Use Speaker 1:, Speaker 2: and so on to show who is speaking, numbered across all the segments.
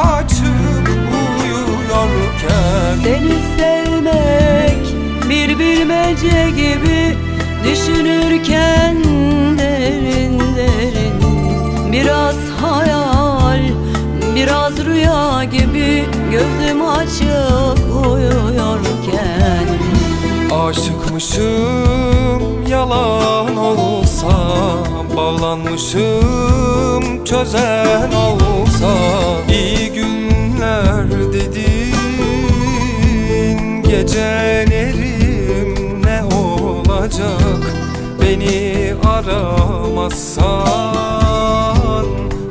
Speaker 1: açıp uyuyorken. Seni sevmek bir bilmece gibi Düşünürken derin derin. Biraz hayal, biraz rüya gibi Gözüm açık uyuyorken.
Speaker 2: Aşıkmışım yalan olsa Bağlanmışım çözen olsa. Beni aramazsan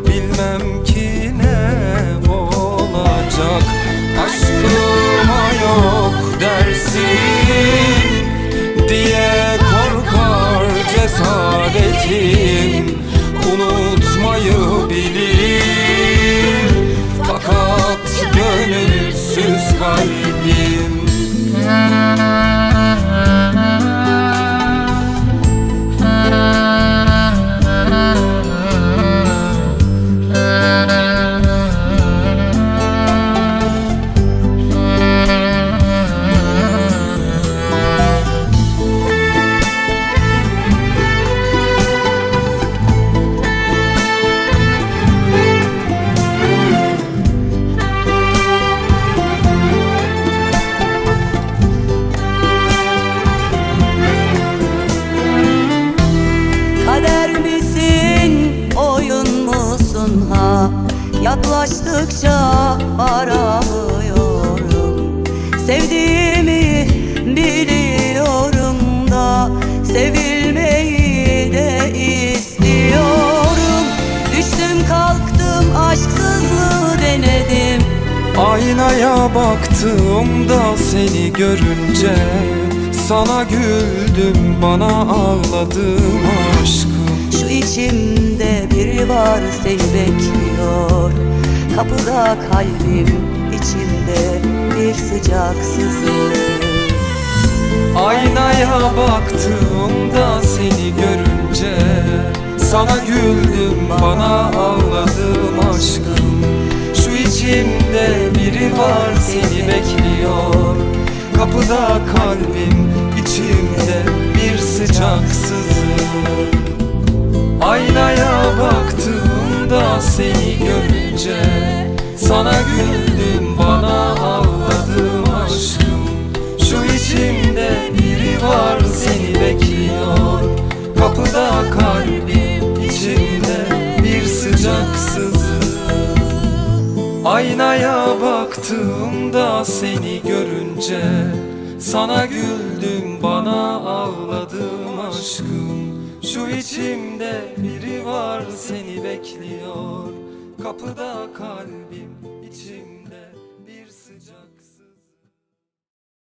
Speaker 2: Bilmem ki ne olacak. Aşkıma yok dersin Diye korkar cesaretim. Unutmayı bilir
Speaker 1: Yaklaştıkça aramıyorum. Sevdiğimi biliyorum da Sevilmeyi de istiyorum. Düştüm kalktım aşksızlığı denedim.
Speaker 2: Aynaya baktığımda seni görünce Sana güldüm bana ağladım aşkım.
Speaker 1: Şu içimde biri var seni bekliyor Kapıda kalbim içimde bir sıcak sızıyor
Speaker 2: Aynaya baktığımda seni görünce Sana güldüm bana ağladım aşkım. Şu içimde biri var seni bekliyor. Kapıda kalbim içimde bir sıcak sızıyor Aynaya baktığımda seni görünce Sana güldüm bana ağladım aşkım. Şu içimde biri var seni bekliyor. Kapıda kalbim içimde bir sıcak sızı. Aynaya baktığımda seni görünce Sana güldüm bana ağladım aşkım. Şu içimde biri var seni bekliyor Kapıda kalbim içimde